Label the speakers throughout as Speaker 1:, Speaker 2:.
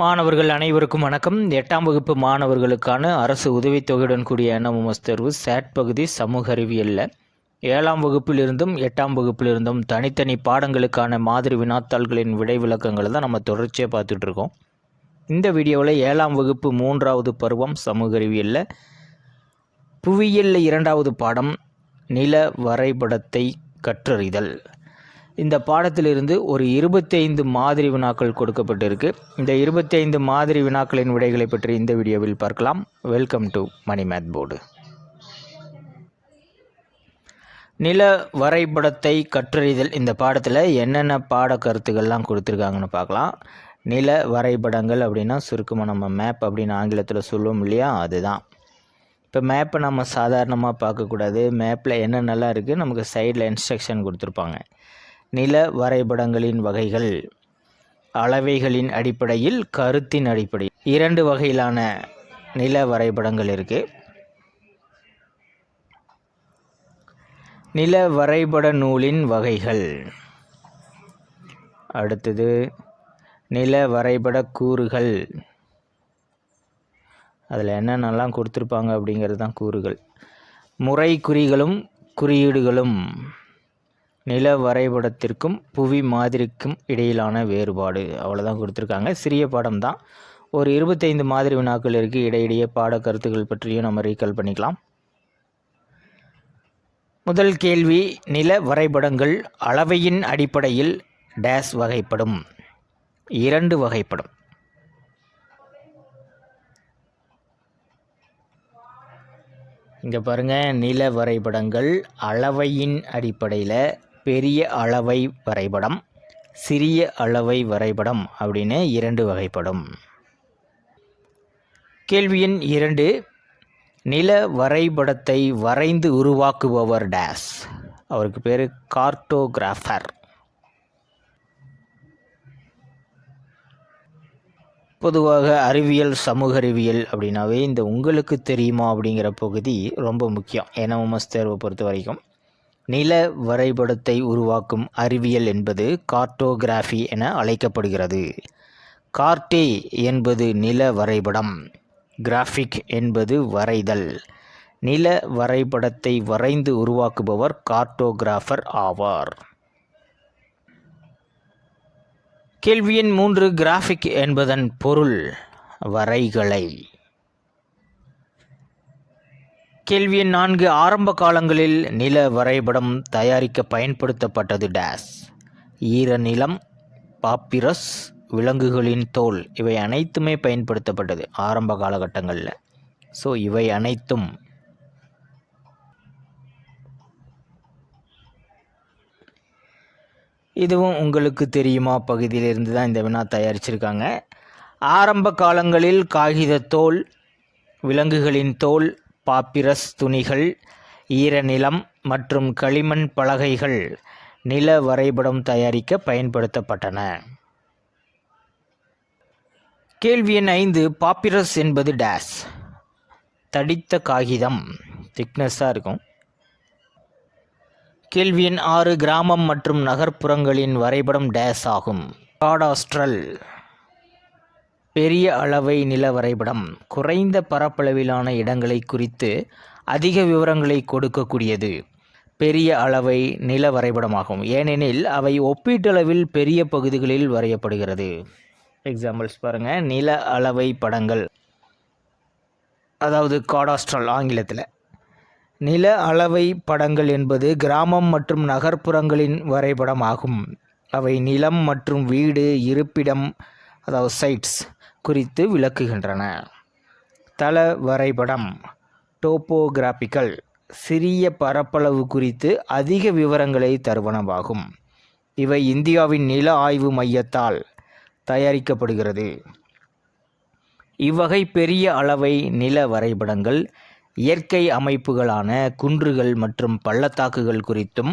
Speaker 1: மாணவர்கள் அனைவருக்கும் வணக்கம். எட்டாம் வகுப்பு மாணவர்களுக்கான அரசு உதவித்தொகையுடன் கூடிய என்எம்எஸ் தேர்வு சேட் பகுதி சமூக அறிவியலில். ஏழாம் வகுப்பிலிருந்தும் எட்டாம் வகுப்பிலிருந்தும் தனித்தனி பாடங்களுக்கான மாதிரி வினாத்தாள்களின் விடை விளக்கங்களை தான் நம்ம தொடர்ச்சியாக பார்த்துட்டு இருக்கோம். இந்த வீடியோவில் ஏழாம் வகுப்பு மூன்றாவது பருவம் சமூக அறிவியலில். புவியியலில் இரண்டாவது பாடம் நில வரைபடத்தை கற்றறிதல். இந்த பாடத்திலிருந்து ஒரு இருபத்தைந்து மாதிரி வினாக்கள் கொடுக்கப்பட்டிருக்கு. இந்த இருபத்தைந்து மாதிரி வினாக்களின் விடைகளை பற்றி இந்த வீடியோவில் பார்க்கலாம். Welcome to money math board நில வரைபடத்தை கற்றறிதல் இந்த பாடத்தில் என்னென்ன பாட கருத்துக்கள்லாம் கொடுத்துருக்காங்கன்னு பார்க்கலாம். நில வரைபடங்கள் அப்படின்னா சுருக்கமாக நம்ம மேப் அப்படின்னு ஆங்கிலத்தில் சொல்லுவோம் இல்லையா? அதுதான். இப்போ மேப்பை நம்ம சாதாரணமாக பார்க்கக்கூடாது. மேப்பில் என்னென்னலாம் இருக்குது நமக்கு சைடில் இன்ஸ்ட்ரக்ஷன் கொடுத்துருப்பாங்க. நில வரைபடங்களின் வகைகள் அளவைகளின் அடிப்படையில் கருத்தின் அடிப்படை. இரண்டு வகையிலான நில வரைபடங்கள் இருக்குது நில வரைபட நூலின் வகைகள். அடுத்தது நில வரைபட கூறுகள். அதில் என்னென்னலாம் கொடுத்துருப்பாங்க அப்படிங்கிறது தான் கூறுகள். முறை குறிகளும் குறியீடுகளும். நில வரைபடத்திற்கும் புவி மாதிரிக்கும் இடையிலான வேறுபாடு. அவ்வளோதான் கொடுத்துருக்காங்க. சிறிய பாடம் தான். ஒரு இருபத்தைந்து மாதிரி வினாக்கள் இருக்குது இடையிடையே பாட கருத்துக்கள் பற்றியும் நம்ம ரீகால் பண்ணிக்கலாம். முதல் கேள்வி நில வரைபடங்கள் அளவையின் அடிப்படையில் டேஸ் வகைப்படும். இரண்டு வகைப்படும். இங்கே பாருங்கள் நில வரைபடங்கள் அளவையின் அடிப்படையில் பெரிய அளவை வரைபடம் சிறிய அளவை வரைபடம் அப்படின்னு இரண்டு வகைப்படும். கேள்வி எண் இரண்டு நில வரைபடத்தை வரைந்து உருவாக்குபவர் டேஸ். அவருக்கு பேர் கார்ட்டோகிராஃபர் பொதுவாக அறிவியல் சமூக அறிவியல் அப்படின்னாவே இந்த உங்களுக்கு தெரியுமா அப்படிங்கிற பகுதி ரொம்ப முக்கியம். என்எம்எஸ் தேர்வை பொறுத்த வரைக்கும் நில வரைபடத்தை உருவாக்கும் அறிவியல் என்பது கார்டோகிராஃபி என அழைக்கப்படுகிறது. கார்டே என்பது நில வரைபடம். கிராஃபிக் என்பது வரைதல். நில வரைபடத்தை வரைந்து உருவாக்குபவர் கார்ட்டோகிராஃபர் ஆவார். கேள்வி எண் மூன்று கிராஃபிக் என்பதன் பொருள் வரைகலை. கேள்வி எண் நான்கு ஆரம்ப காலங்களில் நில வரைபடம் தயாரிக்க பயன்படுத்தப்பட்டது. டேஸ். ஈரநிலம் பாப்பிரஸ் விலங்குகளின் தோல் இவை அனைத்துமே பயன்படுத்தப்பட்டது ஆரம்ப காலகட்டங்களில். ஸோ இவை அனைத்தும் இதுவும் உங்களுக்கு தெரியுமா? பகுதியிலிருந்து தான் இந்த வினா தயாரிச்சிருக்காங்க. ஆரம்ப காலங்களில் காகிதத்தோல் விலங்குகளின் தோல் பாப்பிரஸ் துணிகள் ஈரநிலம் மற்றும் களிமண் பலகைகள் நில வரைபடம் தயாரிக்க பயன்படுத்தப்பட்டன. கேள்வி எண் ஐந்து பாப்பிரஸ் என்பது டேஸ். தடித்த காகிதம். திக்னஸ்ஸாக இருக்கும். கேள்வி எண் ஆறு கிராமம் மற்றும் நகர்ப்புறங்களின் வரைபடம் டேஸ் ஆகும். காடாஸ்ட்ரல் பெரிய அளவை நில வரைபடம் குறைந்த பரப்பளவிலான இடங்களை குறித்து அதிக விவரங்களை கொடுக்கக்கூடியது. பெரிய அளவை நில வரைபடமாகும். ஏனெனில் அவை ஒப்பீட்டளவில் பெரிய பகுதிகளில் வரையப்படுகிறது. எக்ஸாம்பிள்ஸ் பாருங்கள் நில அளவை படங்கள். அதாவது காடாஸ்ட்ரல் ஆங்கிலத்தில். நில அளவை படங்கள் என்பது கிராமம் மற்றும் நகர்ப்புறங்களின் வரைபடம் ஆகும் அவை நிலம் மற்றும் வீடு இருப்பிடம் அதாவது சைட்ஸ் குறித்து விளக்குகின்றன. தள வரைபடம் டோப்போகிராபிக்கல் சிறிய பரப்பளவு குறித்து அதிக விவரங்களை தருவனவாகும். இவை இந்தியாவின் நில ஆய்வு மையத்தால் தயாரிக்கப்படுகிறது. இவ்வகை பெரிய அளவை நில வரைபடங்கள் இயற்கை அமைப்புகளான குன்றுகள் மற்றும் பள்ளத்தாக்குகள் குறித்தும்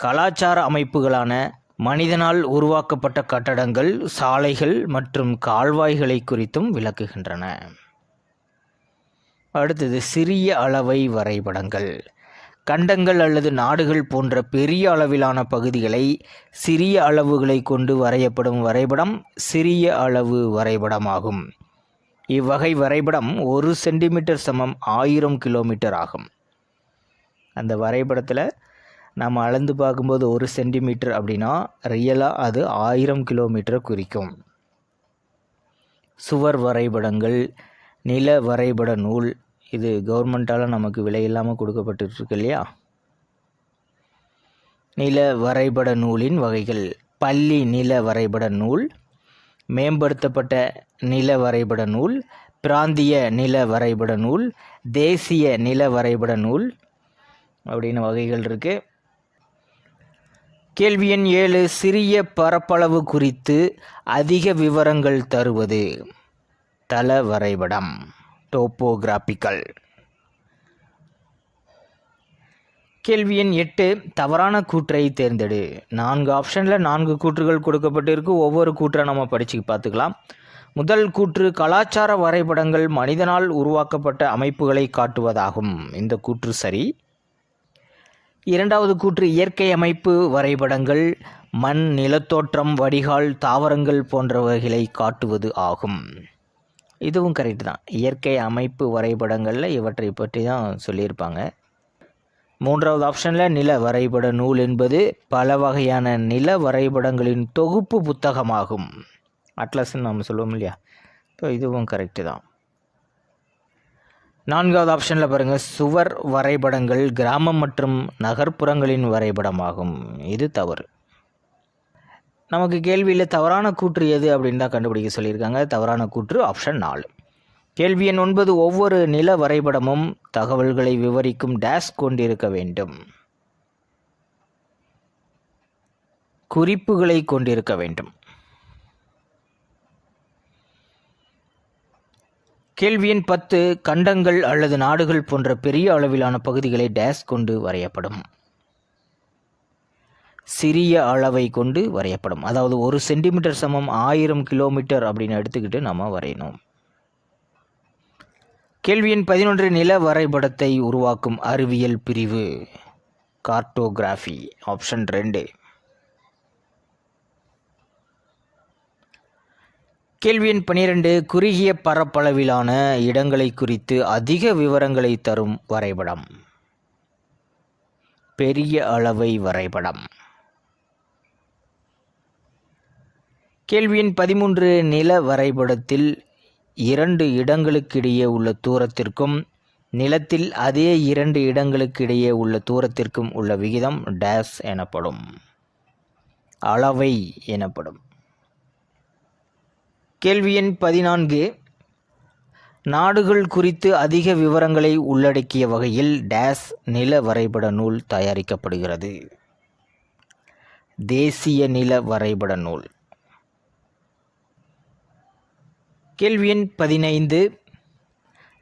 Speaker 1: கலாச்சார அமைப்புகளான மனிதனால் உருவாக்கப்பட்ட கட்டடங்கள் சாலைகள் மற்றும் கால்வாய்களை குறித்தும் விளக்குகின்றன. அடுத்தது சிறிய அளவை வரைபடங்கள். கண்டங்கள் அல்லது நாடுகள் போன்ற பெரிய அளவிலான பகுதிகளை சிறிய அளவுகளை கொண்டு வரையப்படும் வரைபடம் சிறிய அளவு வரைபடமாகும். இவ்வகை வரைபடம் ஒரு சென்டிமீட்டர் சமம் ஆயிரம் கிலோமீட்டர் ஆகும். அந்த வரைபடத்தில் நம்ம அளந்து பார்க்கும்போது ஒரு சென்டிமீட்டர் அப்படின்னா ரியலாக அது ஆயிரம் கிலோமீட்டரை குறிக்கும். சுவர் வரைபடங்கள் நில வரைபட நூல் இது கவர்மெண்ட்டால் நமக்கு விலை இல்லாமல் கொடுக்கப்பட்டுருக்கு இல்லையா? நில வரைபட நூலின் வகைகள் பள்ளி நில வரைபட நூல் மேம்படுத்தப்பட்ட நில வரைபட நூல் பிராந்திய நில வரைபட நூல் தேசிய நில வரைபட நூல் அப்படின்னு வகைகள் இருக்குது கேள்வி எண் ஏழு சிறிய பரப்பளவு குறித்து அதிக விவரங்கள் தருவது. தள வரைபடம் டோப்போகிராபிக்கல் கேள்வி எண் எட்டு தவறான கூற்றை தேர்ந்தெடு. நான்கு ஆப்ஷனில் நான்கு கூற்றுகள் கொடுக்கப்பட்டிருக்கு. ஒவ்வொரு கூற்றை நம்ம படித்து பார்த்துக்கலாம். முதல் கூற்று கலாச்சார வரைபடங்கள் மனிதனால் உருவாக்கப்பட்ட அமைப்புகளை காட்டுவதாகும். இந்த கூற்று சரி. இரண்டாவது கூற்று இயற்கை அமைப்பு வரைபடங்கள் மண் நிலத்தோற்றம் வடிகால் தாவரங்கள் போன்றவைகளை காட்டுவது ஆகும். இதுவும் கரெக்டு தான். இயற்கை அமைப்பு வரைபடங்களில் இவற்றை பற்றி தான் சொல்லியிருப்பாங்க. மூன்றாவது ஆப்ஷனில் நில வரைபட நூல் என்பது பல வகையான நில வரைபடங்களின் தொகுப்பு புத்தகமாகும். அட்லஸ்ன்னு நம்ம சொல்லுவோம் இல்லையா? இப்போ இதுவும் கரெக்டு தான். நான்காவது ஆப்ஷனில் பாருங்கள் சுவர் வரைபடங்கள் கிராமம் மற்றும் நகர்ப்புறங்களின் வரைபடமாகும். இது தவறு. நமக்கு கேள்வியில் தவறான கூற்று எது அப்படின்னு தான் கண்டுபிடிக்க சொல்லியிருக்காங்க. தவறான கூற்று ஆப்ஷன் நாலு. கேள்வி எண் ஒன்பது ஒவ்வொரு நில வரைபடமும் தகவல்களை விவரிக்கும் டேஷ் கொண்டிருக்க வேண்டும். குறிப்புகளை கொண்டிருக்க வேண்டும். கேள்வி எண் பத்து கண்டங்கள் அல்லது நாடுகள் போன்ற பெரிய அளவிலான பகுதிகளை டேஸ் கொண்டு வரையப்படும். சிறிய அளவை கொண்டு வரையப்படும். அதாவது ஒரு சென்டிமீட்டர் சமம் ஆயிரம் கிலோமீட்டர் அப்படின்னு எடுத்துக்கிட்டு நம்ம வரையணும். கேள்வி எண் பதினொன்று நில வரைபடத்தை உருவாக்கும் அறிவியல் பிரிவு. கார்டோகிராஃபி ஆப்ஷன் ரெண்டு. கேள்வி எண் பனிரெண்டு குறுகிய பரப்பளவிலான இடங்களை குறித்து அதிக விவரங்களை தரும் வரைபடம். பெரிய அளவை வரைபடம். கேள்வி எண் பதிமூன்று நில வரைபடத்தில் இரண்டு இடங்களுக்கிடையே உள்ள தூரத்திற்கும் நிலத்தில் அதே இரண்டு இடங்களுக்கிடையே உள்ள தூரத்திற்கும் உள்ள விகிதம் டேஸ் எனப்படும். அளவை எனப்படும். கேள்வி எண் பதினான்கு. நாடுகள் குறித்து அதிக விவரங்களை உள்ளடக்கிய வகையில் டேஸ் நில வரைபட நூல் தயாரிக்கப்படுகிறது. தேசிய நில வரைபட நூல். கேள்வி எண் பதினைந்து.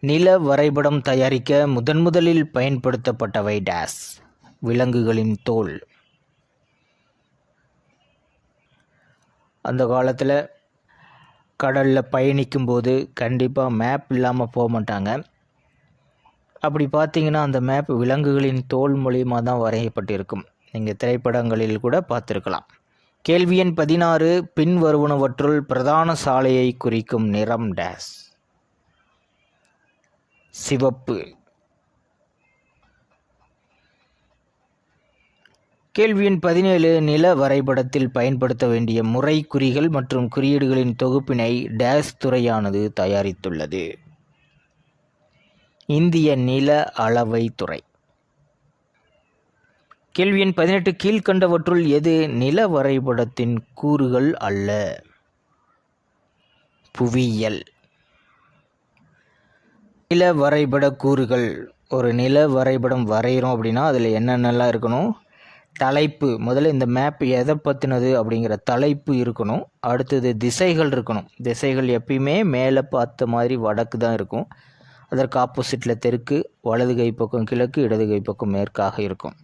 Speaker 1: நில வரைபடம் தயாரிக்க முதன் முதலில் பயன்படுத்தப்பட்டவை டேஸ் விலங்குகளின் தோல். அந்த காலத்தில் கடலில் பயணிக்கும்போது கண்டிப்பாக மேப் இல்லாமல் போக மாட்டாங்க. அப்படி பார்த்தீங்கன்னா அந்த மேப் விலங்குகளின் தோல் மூலியமாக தான் வரையப்பட்டிருக்கும். நீங்கள் திரைப்படங்களில் கூட பார்த்துருக்கலாம். கேள்வி எண் பதினாறு பின் வருவனவற்றுள் பிரதான சாலையை குறிக்கும் நிறம் டேஸ் சிவப்பு. கேள்வியின் பதினேழு நில வரைபடத்தில் பயன்படுத்த வேண்டிய முறை குறிகள் மற்றும் குறியீடுகளின் தொகுப்பினை டேஸ் துறையானது தயாரித்துள்ளது. இந்திய நில அளவை துறை. கேள்வியின் பதினெட்டு கீழ்கண்டவற்றுள் எது நில வரைபடத்தின் கூறுகள் அல்ல? புவியியல். நில வரைபட கூறுகள். ஒரு நில வரைபடம் வரைகிறோம் அப்படின்னா அதில் என்னென்னலாம் இருக்கணும்? தலைப்பு. முதல்ல இந்த மேப் எதை பற்றினது அப்படிங்கிற தலைப்பு இருக்கணும். அடுத்தது திசைகள் இருக்கணும். திசைகள் எப்பயுமே மேலே பார்த்த மாதிரி வடக்கு தான் இருக்கும். அதற்கு ஆப்போசிட்டில் தெற்கு வலது கை பக்கம் கிழக்கு இடது கை பக்கம் மேற்காக இருக்கும்.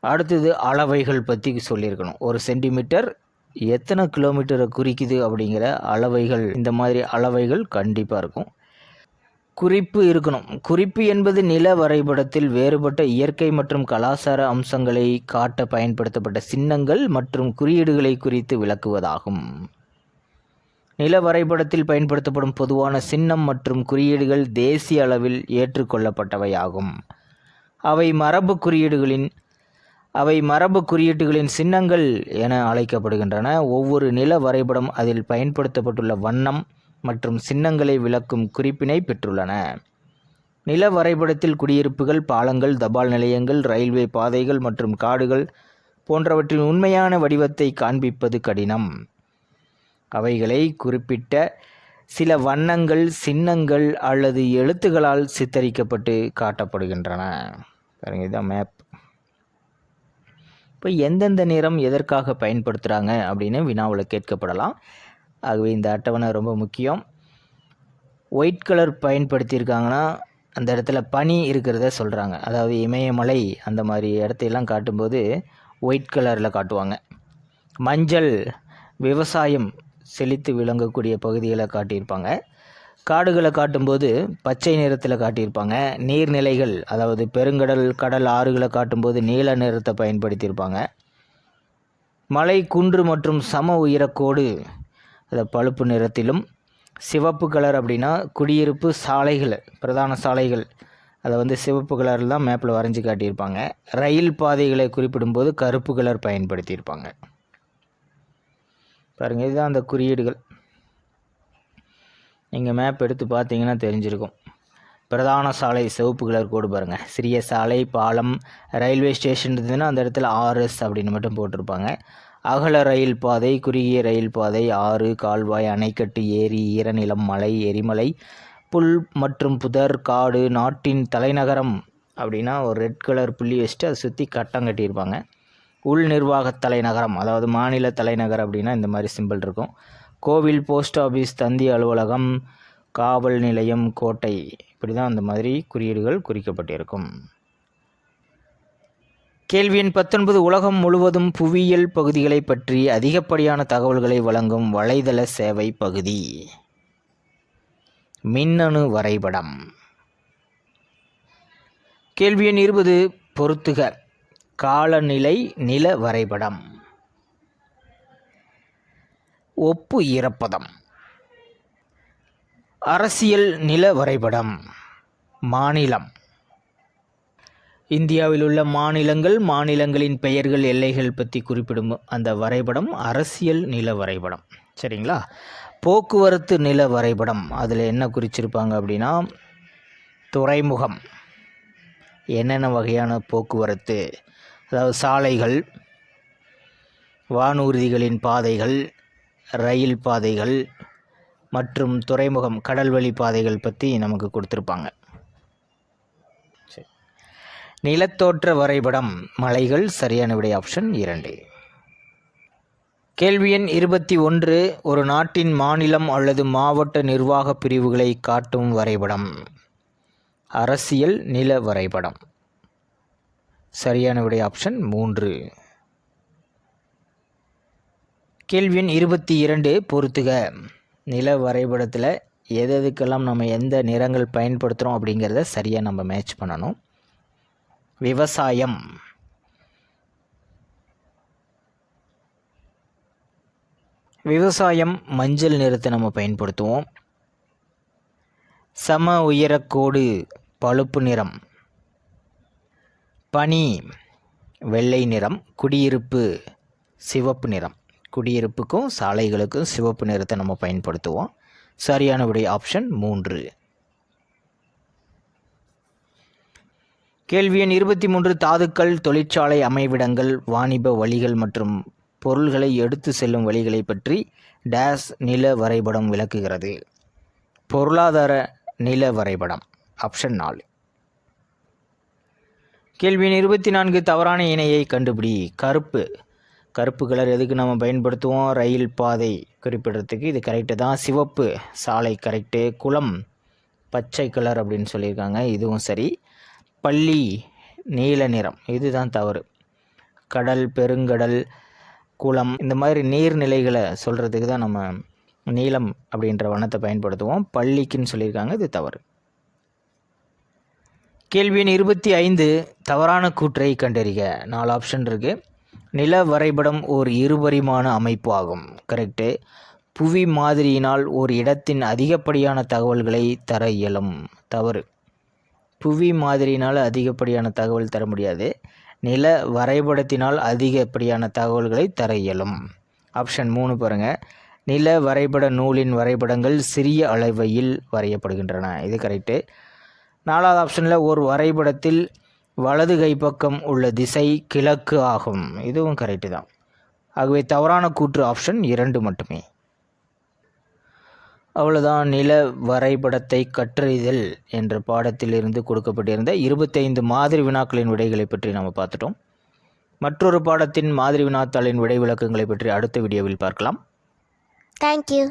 Speaker 1: அடுத்தது அளவைகள் பற்றி சொல்லியிருக்கணும். ஒரு சென்டிமீட்டர் எத்தனை கிலோமீட்டரை குறிக்குது அப்படிங்கிற அளவைகள் இந்த மாதிரி அளவைகள் கண்டிப்பாக இருக்கும். குறிப்பு இருக்கணும். குறிப்பு என்பது நில வரைபடத்தில் வேறுபட்ட இயற்கை மற்றும் கலாச்சார அம்சங்களை காட்ட பயன்படுத்தப்பட்ட சின்னங்கள் மற்றும் குறியீடுகளை குறித்து விளக்குவதாகும். நில வரைபடத்தில் பயன்படுத்தப்படும் பொதுவான சின்னம் மற்றும் குறியீடுகள் தேசிய அளவில் ஏற்றுக்கொள்ளப்பட்டவையாகும். அவை மரபு குறியீடுகளின் அவை மரபு குறியீட்டுகளின் சின்னங்கள் என அழைக்கப்படுகின்றன. ஒவ்வொரு நில வரைபடம் அதில் பயன்படுத்தப்பட்டுள்ள வண்ணம் மற்றும் சின்னங்களை விளக்கும் குறிப்பினை பெற்றுள்ளன. நில வரைபடத்தில் குடியிருப்புகள் பாலங்கள் தபால் நிலையங்கள் ரயில்வே பாதைகள் மற்றும் காடுகள் போன்றவற்றின் உண்மையான வடிவத்தை காண்பிப்பது கடினம். அவைகளை குறிப்பிட்ட சில வண்ணங்கள் சின்னங்கள் அல்லது எழுத்துகளால் சித்தரிக்கப்பட்டு காட்டப்படுகின்றன. பாருங்க இதுதான் மேப் இப்போ எந்தெந்த நிறம் எதற்காக பயன்படுத்துகிறாங்க அப்படின்னு வினாவில் கேட்கப்படலாம். ஆகவே இந்த அட்டவணை ரொம்ப முக்கியம். ஒயிட் கலர் பயன்படுத்தியிருக்காங்கன்னா அந்த இடத்துல பனி இருக்கிறத சொல்கிறாங்க அதாவது இமயமலை அந்த மாதிரி இடத்தையெல்லாம் காட்டும்போது ஒயிட் கலரில் காட்டுவாங்க. மஞ்சள் விவசாயம் செழித்து விளங்கக்கூடிய பகுதிகளை காட்டியிருப்பாங்க. காடுகளை காட்டும்போது பச்சை நிறத்தில் காட்டியிருப்பாங்க. நீர்நிலைகள் அதாவது பெருங்கடல் கடல் ஆறுகளை காட்டும்போது நீல நிறத்தை பயன்படுத்தியிருப்பாங்க. மலை குன்று மற்றும் சம உயரக்கோடு அதை பழுப்பு நிறத்திலும் சிவப்பு கலர் அப்படின்னா குடியிருப்பு சாலைகள் பிரதான சாலைகள். அதை வந்து சிவப்பு கலரில் தான் மேப்பில் வரைஞ்சி காட்டியிருப்பாங்க. ரயில் பாதைகளை குறிப்பிடும்போது கருப்பு கலர் பயன்படுத்தியிருப்பாங்க. பாருங்கள் இதுதான் அந்த குறியீடுகள். நீங்கள் மேப் எடுத்து பார்த்தீங்கன்னா தெரிஞ்சிருக்கும். பிரதான சாலை சிவப்பு கலர் கோடு பாருங்கள் சிறிய சாலை பாலம் ரயில்வே ஸ்டேஷன் இருந்ததுன்னா அந்த இடத்துல ஆர்எஸ் அப்படின்னு மட்டும் போட்டிருப்பாங்க. அகல ரயில் பாதை குறுகிய ரயில் பாதை ஆறு கால்வாய் அணைக்கட்டு ஏரி ஈரநிலம் மலை எரிமலை புல் மற்றும் புதர் காடு நாட்டின் தலைநகரம் அப்படின்னா ஒரு ரெட் கலர் புள்ளி வச்சுட்டு அதை சுற்றி கட்டம் கட்டியிருப்பாங்க. உள் நிர்வாக தலைநகரம் அதாவது மாநில தலைநகர் அப்படின்னா இந்த மாதிரி சிம்பிள் இருக்கும். கோவில் போஸ்ட் ஆஃபீஸ் தந்தி அலுவலகம் காவல் நிலையம் கோட்டை இப்படி தான் அந்த மாதிரி குறியீடுகள் குறிக்கப்பட்டிருக்கும். கேள்வி எண் பத்தொன்பது உலகம் முழுவதும் புவியியல் பகுதிகளை பற்றி அதிகப்படியான தகவல்களை வழங்கும் வலைதள சேவை பகுதி. மின்னணு வரைபடம். கேள்வி எண் இருபது பொருத்துக. காலநிலை நில வரைபடம். ஒப்பு ஈரப்பதம் அரசியல் நில வரைபடம். மாநிலம். இந்தியாவில் உள்ள மாநிலங்கள் மாநிலங்களின் பெயர்கள் எல்லைகள் பற்றி குறிப்பிடும் அந்த வரைபடம் அரசியல் நில வரைபடம். சரிங்களா? போக்குவரத்து நில வரைபடம். அதில் என்ன குறிச்சிருப்பாங்க அப்படின்னா துறைமுகம். என்னென்ன வகையான போக்குவரத்து? அதாவது சாலைகள் வானூர்திகளின் பாதைகள் ரயில் பாதைகள் மற்றும் துறைமுகம் கடல்வழி பாதைகள் பற்றி நமக்கு கொடுத்துருப்பாங்க. நிலத்தோற்ற வரைபடம் மலைகள் சரியான விடை ஆப்ஷன் இரண்டு. கேள்வி எண் இருபத்தி ஒன்று ஒரு நாட்டின் மாநிலம் அல்லது மாவட்ட நிர்வாக பிரிவுகளை காட்டும் வரைபடம். அரசியல் நில வரைபடம். சரியான விடை ஆப்ஷன் மூன்று. கேள்வி எண் இருபத்தி இரண்டு பொறுத்துக. நில வரைபடத்தில் எது எதுக்கெல்லாம் நம்ம எந்த நிறங்கள் பயன்படுத்துகிறோம் அப்படிங்கிறத சரியாக நம்ம மேட்ச் பண்ணணும். விவசாயம். விவசாயம் மஞ்சள் நிறத்தை நம்ம பயன்படுத்துவோம். சம உயரக்கோடு பழுப்பு நிறம். பனி வெள்ளை நிறம். குடியிருப்பு சிவப்பு நிறம். குடியிருப்புக்கும் சாலைகளுக்கும் சிவப்பு நிறத்தை நம்ம பயன்படுத்துவோம். சரியான விடை ஆப்ஷன் மூன்று. கேள்வி எண் இருபத்தி மூன்று தாதுக்கள் தொழிற்சாலை அமைவிடங்கள் வாணிப வழிகள் மற்றும் பொருள்களை எடுத்து செல்லும் வழிகளை பற்றி டேஸ் நில வரைபடம் விளக்குகிறது. பொருளாதார நில வரைபடம் ஆப்ஷன் நாலு. கேள்வி எண் இருபத்தி நான்கு தவறான இணையை கண்டுபிடி. கருப்பு. கருப்பு கலர் எதுக்கு நம்ம பயன்படுத்துவோம்? ரயில் பாதை குறிப்பிடறதுக்கு இது கரெக்டு தான். சிவப்பு சாலை கரெக்டு குளம் பச்சை கலர் அப்படின்னு சொல்லியிருக்காங்க. இதுவும் சரி. பள்ளி நீல நிறம். இதுதான் தவறு. கடல் பெருங்கடல் குளம் இந்த மாதிரி நீர்நிலைகளை சொல்கிறதுக்கு தான் நம்ம நீளம் அப்படின்ற வண்ணத்தை பயன்படுத்துவோம். பள்ளிக்குன்னு சொல்லியிருக்காங்க இது தவறு. கேள்வி எண் இருபத்தி ஐந்து தவறான கூற்றை கண்டறிக. நாலு ஆப்ஷன் இருக்குது நில வரைபடம் ஓர் இருபரிமாண அமைப்பு ஆகும். கரெக்டு புவி மாதிரியினால் ஒரு இடத்தின் அதிகப்படியான தகவல்களை தர இயலும். தவறு. புவி மாதிரியினால் அதிகப்படியான தகவல் தர முடியாது. நில வரைபடத்தினால் அதிகப்படியான தகவல்களை தர இயலும். ஆப்ஷன் மூணு பாருங்கள் நில வரைபட நூலின் வரைபடங்கள் சிறிய அளவையில் வரையப்படுகின்றன. இது கரெக்டு நாலாவது ஆப்ஷனில் ஒரு வரைபடத்தில் வலது கைப்பக்கம் உள்ள திசை கிழக்கு ஆகும். இதுவும் கரெக்டு தான். ஆகவே தவறான கூற்று ஆப்ஷன் இரண்டு மட்டுமே. அவ்வளோதான் நில வரைபடத்தை கற்றறிதல் என்ற பாடத்திலிருந்து கொடுக்கப்பட்டிருந்த இருபத்தைந்து மாதிரி வினாக்களின் விடைகளை பற்றி நம்ம பார்த்துட்டோம். மற்றொரு பாடத்தின் மாதிரி வினாத்தாளின் விடை விளக்கங்களை பற்றி அடுத்த வீடியோவில் பார்க்கலாம்.
Speaker 2: தேங்க்யூ